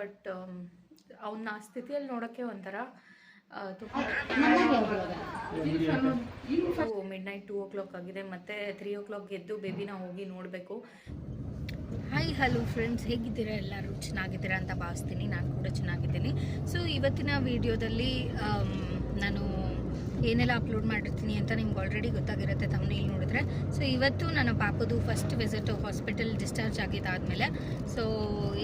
But ಅವನ್ನ ಆ ಸ್ಥಿತಿಯಲ್ಲಿ ನೋಡೋಕ್ಕೆ ಒಂಥರ ತುಂಬ midnight two o'clock ಆಗಿದೆ. ಮತ್ತು ತ್ರೀ ಓ ಕ್ಲಾಕ್ ಗೆದ್ದು ಬೇಬಿನ ಹೋಗಿ ನೋಡಬೇಕು. ಹಾಯ್ ಹಲೋ ಫ್ರೆಂಡ್ಸ್ ಹೇಗಿದ್ದೀರಾ ಎಲ್ಲರೂ? ಚೆನ್ನಾಗಿದ್ದೀರಾ ಅಂತ ಭಾವಿಸ್ತೀನಿ. ನಾನು ಕೂಡ ಚೆನ್ನಾಗಿದ್ದೀನಿ. ಸೊ ಇವತ್ತಿನ ವಿಡಿಯೋದಲ್ಲಿ ನಾನು ಏನೆಲ್ಲ ಅಪ್ಲೋಡ್ ಮಾಡಿರ್ತೀನಿ ಅಂತ ನಿಮ್ಗೆ ಆಲ್ರೆಡಿ ಗೊತ್ತಾಗಿರುತ್ತೆ ತಮ್ಮನೇಲಿ ನೋಡಿದ್ರೆ. ಸೊ ಇವತ್ತು ನನ್ನ ಪಾಪದು ಫಸ್ಟ್ ವಿಸಿಟ್ ಹಾಸ್ಪಿಟಲ್ ಡಿಸ್ಚಾರ್ಜ್ ಆಗಿದ್ದಾದಮೇಲೆ ಸೊ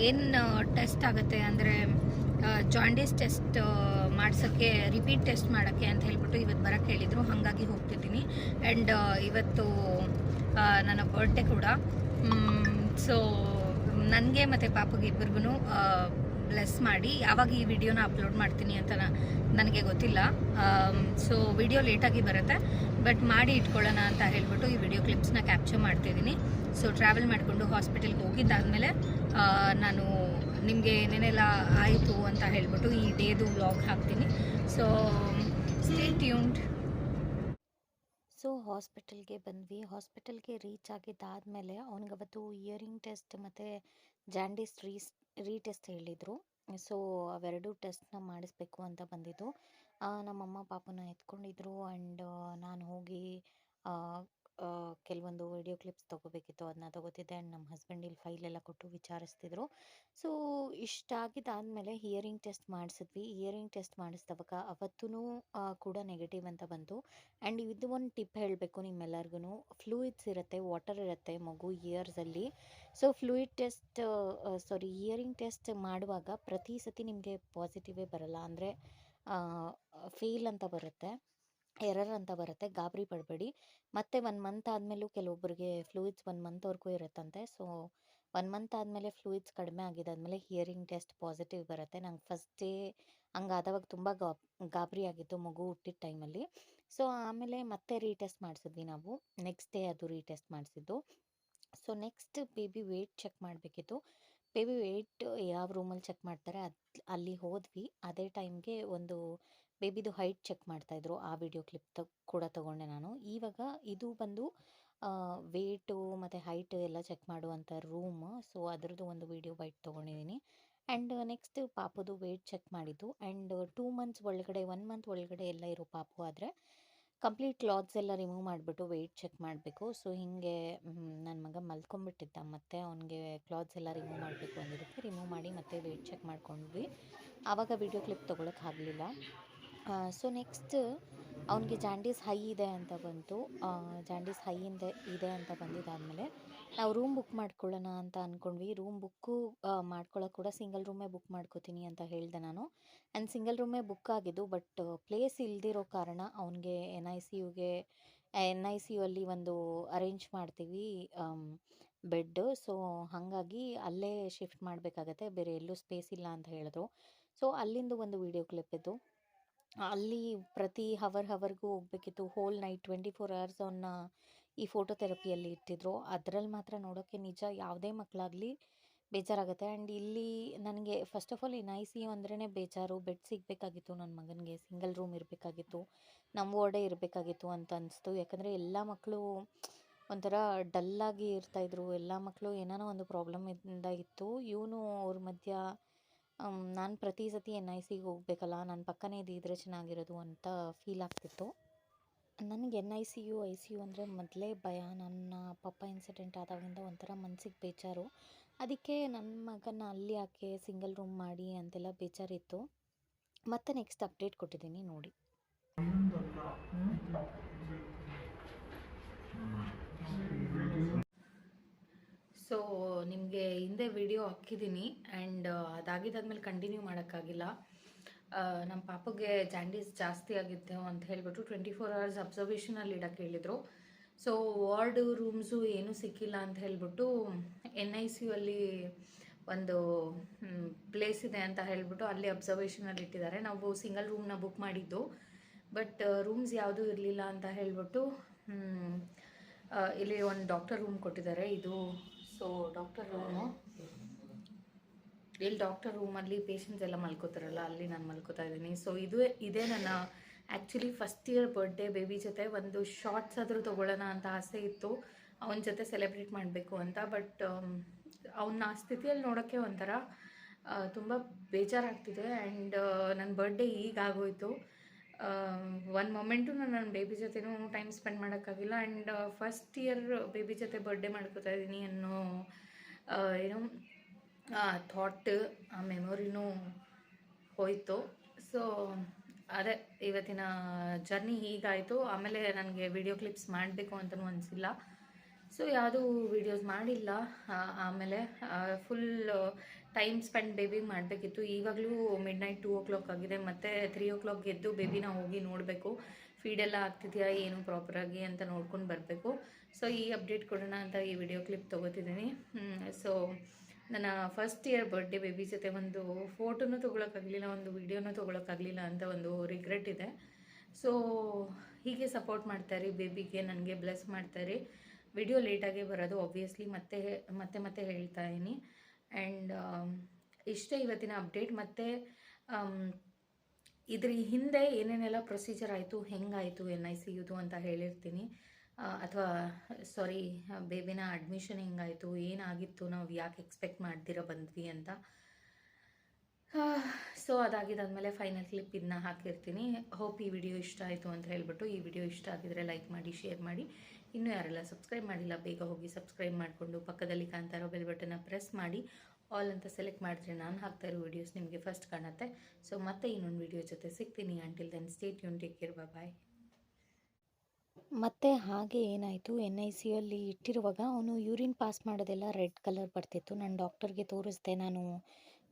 ಏನು ಟೆಸ್ಟ್ ಆಗುತ್ತೆ ಅಂದರೆ ಜಾಂಡೀಸ್ ಟೆಸ್ಟ್ ಮಾಡ್ಸೋಕ್ಕೆ ರಿಪೀಟ್ ಟೆಸ್ಟ್ ಮಾಡೋಕ್ಕೆ ಅಂತ ಹೇಳ್ಬಿಟ್ಟು ಇವತ್ತು ಬರೋಕ್ಕೆ ಹೇಳಿದರು. ಹಾಗಾಗಿ ಹೋಗ್ತಿದ್ದೀನಿ. ಆ್ಯಂಡ್ ಇವತ್ತು ನನ್ನ ಬರ್ಡೇ ಕೂಡ. ಸೊ ನನಗೆ ಮತ್ತು ಪಾಪಗೆ ಇಬ್ಬರಿಗೂ ಬ್ಲೆಸ್ ಮಾಡಿ, ಯಾವಾಗ ಈ ವಿಡಿಯೋನ ಅಪ್ಲೋಡ್ ಮಾಡ್ತೀನಿ ಅಂತ ನನಗೆ ಗೊತ್ತಿಲ್ಲ. ಸೊ ವಿಡಿಯೋ ಲೇಟಾಗಿ ಬರುತ್ತೆ. ಬಟ್ ಮಾಡಿ ಇಟ್ಕೊಳ್ಳೋಣ ಅಂತ ಹೇಳ್ಬಿಟ್ಟು ಈ ವಿಡಿಯೋ ಕ್ಲಿಪ್ಸ್ನ ಕ್ಯಾಪ್ಚರ್ ಮಾಡ್ತಿದ್ದೀನಿ. ಸೊ ಟ್ರಾವೆಲ್ ಮಾಡಿಕೊಂಡು ಹಾಸ್ಪಿಟಲ್ಗೆ ಹೋಗಿದ್ದಾದಮೇಲೆ ನಾನು ನಿಮಗೆ ಏನೇನೆಲ್ಲ ಆಯಿತು ಅಂತ ಹೇಳ್ಬಿಟ್ಟು ಈ ಡೇದು ವ್ಲಾಗ್ ಹಾಕ್ತೀನಿ. ಸೊ ಸ್ಟೇ ಟ್ಯೂನ್ಡ್ ಸೊ ಹಾಸ್ಪಿಟಲ್ಗೆ ಬಂದ್ವಿ. ಹಾಸ್ಪಿಟಲ್ಗೆ ರೀಚ್ ಆಗಿದ್ದಾದಮೇಲೆ ಅವ್ನಿಗೆ ಅವತ್ತು ಇಯರಿಂಗ್ ಟೆಸ್ಟ್ ಮತ್ತು ಜಾಂಡಿಸ್ ರೀಸ್ ರೀಟೆಸ್ಟ್ ಹೇಳಿದರು. ಸೊ, ಅವೆರಡು ಟೆಸ್ಟ್ನ ಮಾಡಿಸ್ಬೇಕು ಅಂತ ಬಂದಿದ್ದು. ನಮ್ಮಮ್ಮ ಪಾಪನ ಎತ್ಕೊಂಡಿದ್ರು. ಆ್ಯಂಡ್ ನಾನು ಹೋಗಿ ಕೆಲವೊಂದು ವಿಡಿಯೋ ಕ್ಲಿಪ್ಸ್ ತೊಗೋಬೇಕಿತ್ತು ಅದನ್ನ ತೊಗೋತಿದ್ದೆ ಆ್ಯಂಡ್ ನಮ್ಮ ಹಸ್ಬೆಂಡ್ ಇಲ್ಲಿ ಫೈಲ್ ಎಲ್ಲ ಕೊಟ್ಟು ವಿಚಾರಿಸ್ತಿದ್ರು. ಸೊ ಇಷ್ಟಾಗಿದ್ದಾದಮೇಲೆ ಹಿಯರಿಂಗ್ ಟೆಸ್ಟ್ ಮಾಡಿಸಿದ್ವಿ. ಹಿಯರಿಂಗ್ ಟೆಸ್ಟ್ ಮಾಡಿಸಿದವಾಗ ಅವತ್ತೂ ಕೂಡ ನೆಗೆಟಿವ್ ಅಂತ ಬಂತು. ಆ್ಯಂಡ್ ಇದು ಒಂದು ಟಿಪ್ ಹೇಳಬೇಕು ನಿಮ್ಮೆಲ್ಲರಿಗೂ ಫ್ಲೂಯಿಡ್ಸ್ ಇರುತ್ತೆ ವಾಟರ್ ಇರುತ್ತೆ, ಮಗು ಇಯರ್ಸಲ್ಲಿ so fluid test sorry hearing test ಮಾಡುವಾಗ ಪ್ರತಿ ಸತಿ ನಿಮಗೆ ಪಾಸಿಟಿವೇ ಬರಲ್ಲ. ಅಂದರೆ ಫೇಲ್ ಅಂತ ಬರುತ್ತೆ. ಎರರ್ ಅಂತ ಬರುತ್ತೆ. ಗಾಬರಿ ಪಡಬೇಡಿ. ಮತ್ತೆ ಒನ್ ಮಂತ್ ಆದಮೇಲೂ ಕೆಲವೊಬ್ಬರಿಗೆ ಫ್ಲೂಯಿಡ್ಸ್ ಒನ್ ಮಂತ್ವರೆಗೂ ಇರುತ್ತಂತೆ. ಸೊ ಒನ್ ಮಂತ್ ಆದಮೇಲೆ ಫ್ಲೂಯಿಡ್ಸ್ ಕಡಿಮೆ ಆಗಿದ್ದಾದಮೇಲೆ ಹಿಯರಿಂಗ್ ಟೆಸ್ಟ್ ಪಾಸಿಟಿವ್ ಬರುತ್ತೆ. ನಂಗೆ ಫಸ್ಟ್ ಡೇ ಹಂಗಾದವಾಗ ತುಂಬ ಗಾಬ್, ಗಾಬರಿ ಆಗಿತ್ತು ಮಗು ಹುಟ್ಟಿದ ಟೈಮಲ್ಲಿ ಸೊ ಆಮೇಲೆ ಮತ್ತೆ ರೀಟೆಸ್ಟ್ ಮಾಡಿಸಿದ್ವಿ ನಾವು. ನೆಕ್ಸ್ಟ್ ಡೇ ಅದು ರೀಟೆಸ್ಟ್ ಮಾಡಿಸಿದ್ದು. So next baby weight check ಮಾಡಬೇಕಿತ್ತು. ಬೇಬಿ ವೆಯ್ಟ್ ಯಾವ ರೂಮಲ್ಲಿ ಚೆಕ್ ಮಾಡ್ತಾರೆ? ಅದು, ಅಲ್ಲಿ ಹೋದ್ವಿ. ಅದೇ ಟೈಮ್ಗೆ ಒಂದು ಬೇಬಿದು ಹೈಟ್ ಚೆಕ್ ಮಾಡ್ತಾಯಿದ್ರು ಆ ವಿಡಿಯೋ ಕ್ಲಿಪ್ ತ ಕೂಡ ತಗೊಂಡೆ ನಾನು. ಇವಾಗ ಇದು ಬಂದು ವೇಟು ಮತ್ತು ಹೈಟ್ ಎಲ್ಲ ಚೆಕ್ ಮಾಡುವಂಥ ರೂಮ್. ಸೊ, ಅದರದ್ದು ಒಂದು ವಿಡಿಯೋ ಬೈಟ್ ತೊಗೊಂಡಿದ್ದೀನಿ ಆ್ಯಂಡ್ ನೆಕ್ಸ್ಟ್ ಪಾಪದು ವೇಟ್ ಚೆಕ್ ಮಾಡಿದ್ದು. ಆ್ಯಂಡ್ ಟೂ ಮಂತ್ಸ್ ಒಳಗಡೆ, ಒನ್ ಮಂತ್ ಒಳಗಡೆ ಎಲ್ಲ ಇರೋ ಪಾಪು ಆದರೆ, ಕಂಪ್ಲೀಟ್ ಕ್ಲಾತ್ಸ್ ಎಲ್ಲ ರಿಮೂವ್ ಮಾಡಿಬಿಟ್ಟು ವೆಯ್ಟ್ ಚೆಕ್ ಮಾಡಬೇಕು. ಸೊ, ಹೀಗೆ ನನ್ನ ಮಗ ಮಲ್ಕೊಂಬಿಟ್ಟಿದ್ದ ಮತ್ತು ಅವನಿಗೆ ಕ್ಲಾತ್ಸ್ ಎಲ್ಲ ರಿಮೂವ್ ಮಾಡಬೇಕು ಅಂದಿದ್ದಕ್ಕೆ ರಿಮೂವ್ ಮಾಡಿ ಮತ್ತೆ ವೆಯ್ಟ್ ಚೆಕ್ ಮಾಡ್ಕೊಂಡ್ವಿ. ಆವಾಗ ವಿಡಿಯೋ ಕ್ಲಿಪ್ ತೊಗೊಳಕ್ಕೆ ಆಗಲಿಲ್ಲ. ಸೊ ನೆಕ್ಸ್ಟ್ ಅವನಿಗೆ ಜಾಂಡೀಸ್ ಹೈ ಇದೆ ಅಂತ ಬಂತು. ಜಾಂಡೀಸ್ ಹೈ ಇದೆ ಇದೆ ಅಂತ ಬಂದಿದ್ದಾದಮೇಲೆ ನಾವು ರೂಮ್ ಬುಕ್ ಮಾಡ್ಕೊಳ್ಳೋಣ ಅಂತ ಅಂದ್ಕೊಂಡ್ವಿ ರೂಮ್ ಬುಕ್ಕು ಮಾಡ್ಕೊಳ್ಳೋಕೆ ಕೂಡ ಸಿಂಗಲ್ ರೂಮೇ ಬುಕ್ ಮಾಡ್ಕೋತೀನಿ ಅಂತ ಹೇಳಿದೆ ನಾನು. ಆ್ಯಂಡ್ ಸಿಂಗಲ್ ರೂಮೇ ಬುಕ್ ಆಗಿದ್ದು ಬಟ್ ಪ್ಲೇಸ್ ಇಲ್ದಿರೋ ಕಾರಣ ಅವನಿಗೆ ಎನ್ ಐ ಸಿ ಯುಗೆ ಎನ್ ಐ ಸಿ ಯು ಅಲ್ಲಿ ಒಂದು ಅರೇಂಜ್ ಮಾಡ್ತೀವಿ ಬೆಡ್ ಸೊ ಹಾಗಾಗಿ ಅಲ್ಲೇ ಶಿಫ್ಟ್ ಮಾಡಬೇಕಾಗತ್ತೆ. ಬೇರೆ ಎಲ್ಲೂ ಸ್ಪೇಸ್ ಇಲ್ಲ ಅಂತ ಹೇಳಿದ್ರು. ಸೊ ಅಲ್ಲಿಂದ ಒಂದು ವಿಡಿಯೋ ಕ್ಲಿಪ್ ಇದ್ದು. ಅಲ್ಲಿ ಪ್ರತಿ ಹವರ್ ಹವರ್ಗೂ ಹೋಗ್ಬೇಕಿತ್ತು. Whole night twenty four hours ಅವನ್ನ ಈ ಫೋಟೋ ಥೆರಪಿಯಲ್ಲಿ ಇಟ್ಟಿದ್ರು. ಅದರಲ್ಲಿ ಮಾತ್ರ ನೋಡೋಕ್ಕೆ ನಿಜ ಯಾವುದೇ ಮಕ್ಕಳಾಗಲಿ ಬೇಜಾರಾಗುತ್ತೆ. ಆ್ಯಂಡ್ ಇಲ್ಲಿ ನನಗೆ first of all N I C U ಅಂದ್ರೇ ಬೇಜಾರು. ಬೆಡ್ ಸಿಗಬೇಕಾಗಿತ್ತು ನನ್ನ ಮಗನಿಗೆ. ಸಿಂಗಲ್ ರೂಮ್ ಇರಬೇಕಾಗಿತ್ತು. ನಮ್ಮ ವಾರ್ಡೆ ಇರಬೇಕಾಗಿತ್ತು ಅಂತ ಅನಿಸ್ತು. ಯಾಕಂದರೆ ಎಲ್ಲ ಮಕ್ಕಳು ಒಂಥರ ಡಲ್ಲಾಗಿ ಇರ್ತಾಯಿದ್ರು ಎಲ್ಲ ಮಕ್ಕಳು ಏನಾನೋ ಒಂದು ಪ್ರಾಬ್ಲಮ್ ಇಂದ ಇತ್ತು. ಇವನು ಅವ್ರ ಮಧ್ಯ ನಾನು ಪ್ರತಿ ಸತಿ ಎನ್ ಐ ಸಿಗೆ ಹೋಗಬೇಕಲ್ಲ ನನ್ನ ಪಕ್ಕನೇ ಇದ್ದಿದ್ರೆ ಚೆನ್ನಾಗಿರೋದು ಅಂತ ಫೀಲ್ ಆಗ್ತಿತ್ತು. ನನಗೆ N I C U I C U ಅಂದರೆ ಮೊದಲೇ ಭಯ. ನನ್ನ ಪಪ್ಪ ಇನ್ಸಿಡೆಂಟ್ ಆದಾಗಿಂದ ಒಂಥರ ಮನ್ಸಿಗೆ ಬೇಜಾರು. ಅದಕ್ಕೆ ನನ್ನ ಮಗನ ಅಲ್ಲಿ ಯಾಕೆ ಸಿಂಗಲ್ ರೂಮ್ ಮಾಡಿ ಅಂತೆಲ್ಲ ಬೇಜಾರಿತ್ತು. ಮತ್ತೆ ನೆಕ್ಸ್ಟ್ ಅಪ್ಡೇಟ್ ಕೊಟ್ಟಿದ್ದೀನಿ ನೋಡಿ. ಸೊ ನಿಮಗೆ ಹಿಂದೆ ವಿಡಿಯೋ ಹಾಕಿದ್ದೀನಿ ಆ್ಯಂಡ್ ಅದಾಗಿದ್ದಾದ್ಮೇಲೆ ಕಂಟಿನ್ಯೂ ಮಾಡೋಕ್ಕಾಗಿಲ್ಲ. ಆ, ನಮ್ಮ ಪಾಪಗೆ ಜಾಂಡೀಸ್ ಜಾಸ್ತಿ ಆಗಿತ್ತು ಅಂತ ಹೇಳಿಬಿಟ್ಟು ಟ್ವೆಂಟಿ ಫೋರ್ ಅವರ್ಸ್ ಅಬ್ಸರ್ವೇಷನಲ್ಲಿ ಇಡೋಕ್ಕೆ ಹೇಳಿದರು. ಸೊ ವಾರ್ಡ್ ರೂಮ್ಸು ಏನೂ ಸಿಕ್ಕಿಲ್ಲ ಅಂತ ಹೇಳಿಬಿಟ್ಟು ಎನ್ ಐ ಸಿ ಯು ಒಂದು ಪ್ಲೇಸ್ ಇದೆ ಅಂತ ಹೇಳಿಬಿಟ್ಟು ಅಲ್ಲಿ ಅಬ್ಸರ್ವೇಷನಲ್ಲಿ ಇಟ್ಟಿದ್ದಾರೆ. ನಾವು ಸಿಂಗಲ್ ರೂಮ್ನ ಬುಕ್ ಮಾಡಿದ್ದು. ಬಟ್ ರೂಮ್ಸ್ ಯಾವುದೂ ಇರಲಿಲ್ಲ ಅಂತ ಹೇಳಿಬಿಟ್ಟು ಇಲ್ಲಿ ಒಂದು ಡಾಕ್ಟರ್ ರೂಮ್ ಕೊಟ್ಟಿದ್ದಾರೆ. ಇದು ಸೊ ಡಾಕ್ಟರ್ ರೂಮು ಇಲ್ಲಿ ಡಾಕ್ಟರ್ ರೂಮಲ್ಲಿ ಪೇಷಂಟ್ಸ್ ಎಲ್ಲ ಮಲ್ಕೋತಾರಲ್ಲ ಅಲ್ಲಿ ನಾನು ಮಲ್ಕೋತಾ ಇದ್ದೀನಿ. ಸೊ ಇದು ಇದೇ ನನ್ನ actually first year birthday baby ಜೊತೆ ಒಂದು ಶಾರ್ಟ್ಸ್ ಆದರೂ ತೊಗೊಳ್ಳೋಣ ಅಂತ ಆಸೆ ಇತ್ತು. ಅವನ ಜೊತೆ ಸೆಲೆಬ್ರೇಟ್ ಮಾಡಬೇಕು ಅಂತ ಬಟ್ ಅವನ್ನ ಆ ಸ್ಥಿತಿಯಲ್ಲಿ ನೋಡೋಕ್ಕೆ ಒಂಥರ ತುಂಬ ಬೇಜಾರಾಗ್ತಿದೆ. ಆ್ಯಂಡ್ ನನ್ನ ಬರ್ಡೇ ಈಗ ಆಗೋಯ್ತು. ಒಂದು ಮೊಮೆಂಟು ನಾನು ನನ್ನ ಬೇಬಿ ಜೊತೆನೂ ಟೈಮ್ ಸ್ಪೆಂಡ್ ಮಾಡೋಕ್ಕಾಗಿಲ್ಲ. ಆ್ಯಂಡ್ ಫಸ್ಟ್ ಇಯರ್ ಬೇಬಿ ಜೊತೆ ಬರ್ಡೇ ಮಾಡ್ಕೋತಾ ಇದ್ದೀನಿ ಅನ್ನೋ ಏನು ಥಾಟ್ ಆ ಮೆಮೊರಿನೂ ಹೋಯಿತು. ಸೊ ಅದೇ ಇವತ್ತಿನ ಜರ್ನಿ ಹೀಗಾಯಿತು. ಆಮೇಲೆ ನನಗೆ ವಿಡಿಯೋ ಕ್ಲಿಪ್ಸ್ ಮಾಡಬೇಕು ಅಂತಲೂ ಅನಿಸಿಲ್ಲ. ಸೊ ಯಾವುದೂ ವಿಡಿಯೋಸ್ ಮಾಡಿಲ್ಲ. ಆಮೇಲೆ ಫುಲ್ ಟೈಮ್ ಸ್ಪೆಂಡ್ ಬೇಬಿಗೆ ಮಾಡಬೇಕಿತ್ತು. ಈವಾಗಲೂ midnight two o'clock ಆಗಿದೆ. ಮತ್ತು ತ್ರೀ ಓ ಕ್ಲಾಕ್ ಗೆದ್ದು ಬೇಬಿನ ಹೋಗಿ ನೋಡಬೇಕು. ಫೀಡೆಲ್ಲ ಆಗ್ತಿದೆಯಾ? ಏನು ಪ್ರಾಪರಾಗಿ ಅಂತ ನೋಡ್ಕೊಂಡು ಬರಬೇಕು. ಸೊ ಈ ಅಪ್ಡೇಟ್ ಕೊಡೋಣ ಅಂತ ಈ ವಿಡಿಯೋ ಕ್ಲಿಪ್ ತೊಗೋತಿದ್ದೀನಿ. ಸೊ ನನ್ನ ಫಸ್ಟ್ ಇಯರ್ ಬರ್ಡೇ ಬೇಬಿ ಜೊತೆ ಒಂದು ಫೋಟೋನೂ ತೊಗೊಳಕ್ಕಾಗಲಿಲ್ಲ, ಒಂದು ವೀಡಿಯೋನೂ ತೊಗೊಳಕ್ಕಾಗಲಿಲ್ಲ ಅಂತ ಒಂದು ರಿಗ್ರೆಟ್ ಇದೆ. ಸೊ ಹೀಗೆ ಸಪೋರ್ಟ್ ಮಾಡ್ತಾರೆ ಬೇಬಿಗೆ ನನಗೆ ಬ್ಲೆಸ್ ಮಾಡ್ತಾರೆ. ವಿಡಿಯೋ ಲೇಟಾಗೇ ಬರೋದು ಆಬ್ವಿಯಸ್ಲಿ ಮತ್ತೆ ಮತ್ತೆ ಮತ್ತೆ ಹೇಳ್ತಾ ಇದ್ದೀನಿ. ಆ್ಯಂಡ್ ಇಷ್ಟೇ ಇವತ್ತಿನ ಅಪ್ಡೇಟ್ ಮತ್ತು ಇದ್ರ ಹಿಂದೆ ಏನೇನೆಲ್ಲ ಪ್ರೊಸೀಜರ್ ಆಯಿತು, ಹೆಂಗಾಯಿತು ಎನ್ ಐ ಸಿ ಯುದು ಅಂತ ಹೇಳಿರ್ತೀನಿ. ಅಥವಾ ಸಾರಿ ಬೇಬಿನ ಅಡ್ಮಿಷನ್ ಹೆಂಗಾಯಿತು, ಏನಾಗಿತ್ತು, ನಾವು ಯಾಕೆ ಎಕ್ಸ್ಪೆಕ್ಟ್ ಮಾಡ್ದಿರ ಬಂದ್ವಿ ಅಂತ. ಸೊ ಅದಾಗಿದ್ದಾದಮೇಲೆ ಫೈನಲ್ ಕ್ಲಿಪ್ ಇದನ್ನ ಹಾಕಿರ್ತೀನಿ. ಹೋಪ್ ಈ ವಿಡಿಯೋ ಇಷ್ಟ ಆಯಿತು ಅಂತ ಹೇಳ್ಬಿಟ್ಟು ಈ ವಿಡಿಯೋ ಇಷ್ಟ ಆಗಿದ್ರೆ ಲೈಕ್ ಮಾಡಿ ಶೇರ್ ಮಾಡಿ. ಇನ್ನೂ ಯಾರೆಲ್ಲ ಸಬ್ಸ್ಕ್ರೈಬ್ ಮಾಡಿಲ್ಲ, ಬೇಗ ಹೋಗಿ ಸಬ್ಸ್ಕ್ರೈಬ್ ಮಾಡಿಕೊಂಡು ಪಕ್ಕದಲ್ಲಿ ಕಾಣ್ತಾ ಇರೋ ಬೆಲ್ ಬಟನ್ನ ಪ್ರೆಸ್ ಮಾಡಿ ಆಲ್ ಅಂತ ಸೆಲೆಕ್ಟ್ ಮಾಡಿದ್ರೆ ನಾನು ಹಾಕ್ತಾ ಇರೋ ವೀಡಿಯೋಸ್ ನಿಮಗೆ ಫಸ್ಟ್ ಕಾಣುತ್ತೆ. ಸೊ ಮತ್ತೆ ಇನ್ನೊಂದು ವಿಡಿಯೋ ಜೊತೆ ಸಿಗ್ತೀನಿ. ಅಂಟಿಲ್ ದೆನ್ ಸ್ಟೇಟ್ ಯೂನ್ ಟೇಕ್ ಕೇರ್ ಬಾಯ್ ಮತ್ತೆ ಹಾಗೆ ಏನಾಯಿತು? ಎನ್ ಐ ಸಿಯಲ್ಲಿ ಇಟ್ಟಿರುವಾಗ ಅವನು ಯೂರಿನ್ ಪಾಸ್ ಮಾಡೋದೆಲ್ಲ ರೆಡ್ ಕಲರ್ ಬರ್ತಿತ್ತು. ನಾನು ಡಾಕ್ಟರ್ಗೆ ತೋರಿಸ್ದೆ. ನಾನು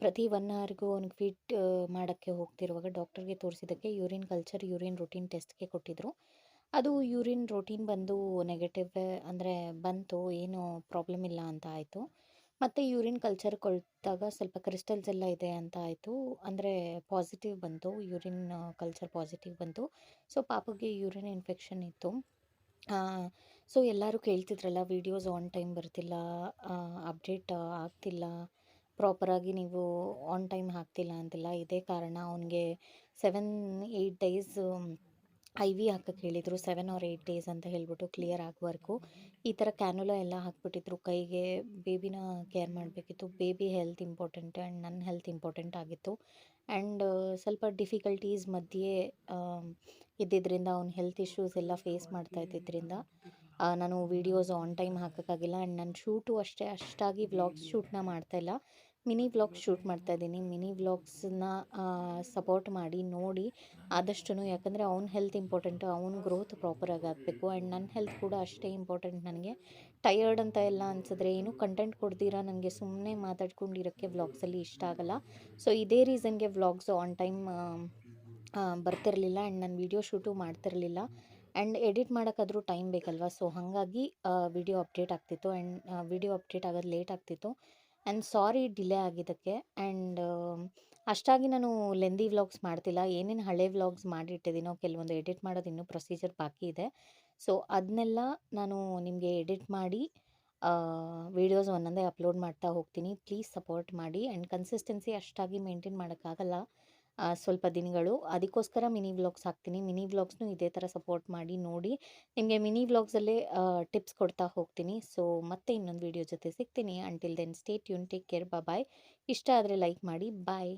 ಪ್ರತಿ ಒನ್ ಅವರ್ಗೂ ಅವ್ನಿಗೆ ಫಿಟ್ ಮಾಡೋಕ್ಕೆ ಹೋಗ್ತಿರುವಾಗ ಡಾಕ್ಟರ್ಗೆ ತೋರಿಸಿದ್ದಕ್ಕೆ ಯೂರಿನ್ ಕಲ್ಚರ್ ಯೂರಿನ್ ರೂಟೀನ್ ಟೆಸ್ಟ್ಗೆ ಕೊಟ್ಟಿದ್ದರು ಅದು ಯೂರಿನ್ ರೂಟೀನ್ ಬಂದು ನೆಗೆಟಿವ್ ಅಂದರೆ ಬಂತು, ಏನು ಪ್ರಾಬ್ಲಮ್ ಇಲ್ಲ ಅಂತ ಆಯಿತು. ಮತ್ತು ಯೂರಿನ್ ಕಲ್ಚರ್ ಕೊಳ್ತಾಗ ಸ್ವಲ್ಪ ಕ್ರಿಸ್ಟಲ್ಸ್ ಎಲ್ಲ ಇದೆ ಅಂತ ಆಯಿತು. ಅಂದರೆ ಪಾಸಿಟಿವ್ ಬಂತು, ಯೂರಿನ್ ಕಲ್ಚರ್ ಪಾಸಿಟಿವ್ ಬಂತು. ಸೊ ಪಾಪಗೆ ಯೂರಿನ್ ಇನ್ಫೆಕ್ಷನ್ ಇತ್ತು. ಸೊ ಎಲ್ಲರೂ ಕೇಳ್ತಿದ್ರಲ್ಲ ವೀಡಿಯೋಸ್ ಆನ್ ಟೈಮ್ ಬರ್ತಿಲ್ಲ ಅಪ್ಡೇಟ್ ಆಗ್ತಿಲ್ಲ. ಪ್ರಾಪರಾಗಿ ನೀವು ಆನ್ ಟೈಮ್ ಹಾಕ್ತಿಲ್ಲ ಅಂತಿಲ್ಲ. ಇದೇ ಕಾರಣ ಅವನಿಗೆ seven eight days I V ಹಾಕಕ್ಕೆ ಹೇಳಿದರು ಸೆವೆನ್ ಆರ್ ಏಯ್ಟ್ ಡೇಸ್ ಅಂತ ಹೇಳ್ಬಿಟ್ಟು ಕ್ಲಿಯರ್ ಆಗೋವರೆಗೂ. ಈ ಥರ ಕ್ಯಾನುಲ ಎಲ್ಲ ಹಾಕ್ಬಿಟ್ಟಿದ್ರು. ಕೈಗೆ ಬೇಬಿನ ಕೇರ್ ಮಾಡಬೇಕಿತ್ತು. ಬೇಬಿ ಹೆಲ್ತ್ ಇಂಪಾರ್ಟೆಂಟ್ ಆ್ಯಂಡ್ ನನ್ನ ಹೆಲ್ತ್ ಇಂಪಾರ್ಟೆಂಟ್ ಆಗಿತ್ತು. ಆ್ಯಂಡ್ ಸ್ವಲ್ಪ ಡಿಫಿಕಲ್ಟೀಸ್ ಮಧ್ಯೆ ಇದ್ದಿದ್ದರಿಂದ ಅವ್ನ ಹೆಲ್ತ್ ಇಶ್ಯೂಸ್ ಎಲ್ಲ ಫೇಸ್ ಮಾಡ್ತಾ ಇದ್ದಿದ್ದರಿಂದ ನಾನು ವೀಡಿಯೋಸ್ ಆನ್ ಟೈಮ್ ಹಾಕೋಕ್ಕಾಗಿಲ್ಲ. ಆ್ಯಂಡ್ ನನ್ನ ಶೂಟು ಅಷ್ಟೇ, ಅಷ್ಟಾಗಿ ವ್ಲಾಗ್ಸ್ ಶೂಟ್ನ ಮಾಡ್ತಾಯಿಲ್ಲ ಮಿನಿ ವ್ಲಾಗ್ಸ್ ಶೂಟ್ ಮಾಡ್ತಾ ಇದ್ದೀನಿ. ಮಿನಿ ವ್ಲಾಗ್ಸನ್ನ ಸಪೋರ್ಟ್ ಮಾಡಿ, ನೋಡಿ ಆದಷ್ಟು ಯಾಕಂದರೆ ಅವ್ನ ಹೆಲ್ತ್ ಇಂಪಾರ್ಟೆಂಟು ಅವ್ನ ಗ್ರೋತ್ ಪ್ರಾಪರಾಗಿ ಆಗಬೇಕು. ಆ್ಯಂಡ್ ನನ್ನ ಹೆಲ್ತ್ ಕೂಡ ಅಷ್ಟೇ ಇಂಪಾರ್ಟೆಂಟ್ ನನಗೆ. ಟಯರ್ಡ್ ಅಂತ ಎಲ್ಲ ಅನ್ಸಿದ್ರೆ ಏನು ಕಂಟೆಂಟ್ ಕೊಡ್ತೀರಾ? ನನಗೆ ಸುಮ್ಮನೆ ಮಾತಾಡ್ಕೊಂಡಿರೋಕ್ಕೆ ವ್ಲಾಗ್ಸಲ್ಲಿ ಇಷ್ಟ ಆಗಲ್ಲ. ಸೊ ಇದೇ ರೀಸನ್ಗೆ ವ್ಲಾಗ್ಸ್ ಆನ್ ಟೈಮ್ ಬರ್ತಿರಲಿಲ್ಲ. ಆ್ಯಂಡ್ ನಾನು ವೀಡಿಯೋ ಶೂಟು ಮಾಡ್ತಿರಲಿಲ್ಲ. ಆ್ಯಂಡ್ ಎಡಿಟ್ ಮಾಡೋಕ್ಕಾದ್ರೂ ಟೈಮ್ ಬೇಕಲ್ವ? ಸೊ ಹಾಗಾಗಿ ವಿಡಿಯೋ ಅಪ್ಡೇಟ್ ಆಗ್ತಿತ್ತು. ಆ್ಯಂಡ್ ವಿಡಿಯೋ ಅಪ್ಡೇಟ್ ಆಗೋದು ಲೇಟ್ ಆಗ್ತಿತ್ತು. ಆ್ಯಂಡ್ ಸಾರಿ ಡಿಲೇ ಆಗಿದ್ದಕ್ಕೆ. ಆ್ಯಂಡ್ ಅಷ್ಟಾಗಿ ನಾನು ಲೆಂದಿ ವ್ಲಾಗ್ಸ್ ಮಾಡ್ತಿಲ್ಲ. ಏನೇನು ಹಳೆ ವ್ಲಾಗ್ಸ್ ಮಾಡಿಟ್ಟಿದ್ದೀನೋ ಕೆಲವೊಂದು ಎಡಿಟ್ ಮಾಡೋದು ಇನ್ನೂ ಪ್ರೊಸೀಜರ್ ಬಾಕಿ ಇದೆ. ಸೊ ಅದನ್ನೆಲ್ಲ ನಾನು ನಿಮಗೆ ಎಡಿಟ್ ಮಾಡಿ ವೀಡಿಯೋಸ್ ಒಂದೊಂದೇ ಅಪ್ಲೋಡ್ ಮಾಡ್ತಾ ಹೋಗ್ತೀನಿ. ಪ್ಲೀಸ್ ಸಪೋರ್ಟ್ ಮಾಡಿ ಆ್ಯಂಡ್ ಕನ್ಸಿಸ್ಟೆನ್ಸಿ ಅಷ್ಟಾಗಿ ಮೇಂಟೈನ್ ಮಾಡೋಕ್ಕಾಗಲ್ಲ. ಸ್ವಲ್ಪ ದಿನಗಳು. ಅದಕ್ಕೋಸ್ಕರ ಮಿನಿ ವ್ಲಾಗ್ಸ್ ಹಾಕ್ತೀನಿ. ಮಿನಿ ವ್ಲಾಗ್ಸ್ನು ಇದೇ ಥರ ಸಪೋರ್ಟ್ ಮಾಡಿ, ನೋಡಿ. ನಿಮಗೆ ಮಿನಿ ವ್ಲಾಗ್ಸಲ್ಲೇ ಟಿಪ್ಸ್ ಕೊಡ್ತಾ ಹೋಗ್ತೀನಿ. ಸೊ, ಮತ್ತೆ ಇನ್ನೊಂದು ವೀಡಿಯೋ ಜೊತೆ ಸಿಗ್ತೀನಿ. ಅಂಟಿಲ್ ದೆನ್ ಸ್ಟೇಟ್ ಯೂನ್ ಟೇಕ್ ಕೇರ್ ಬಾಯ್ ಇಷ್ಟ ಆದರೆ ಲೈಕ್ ಮಾಡಿ. ಬಾಯ್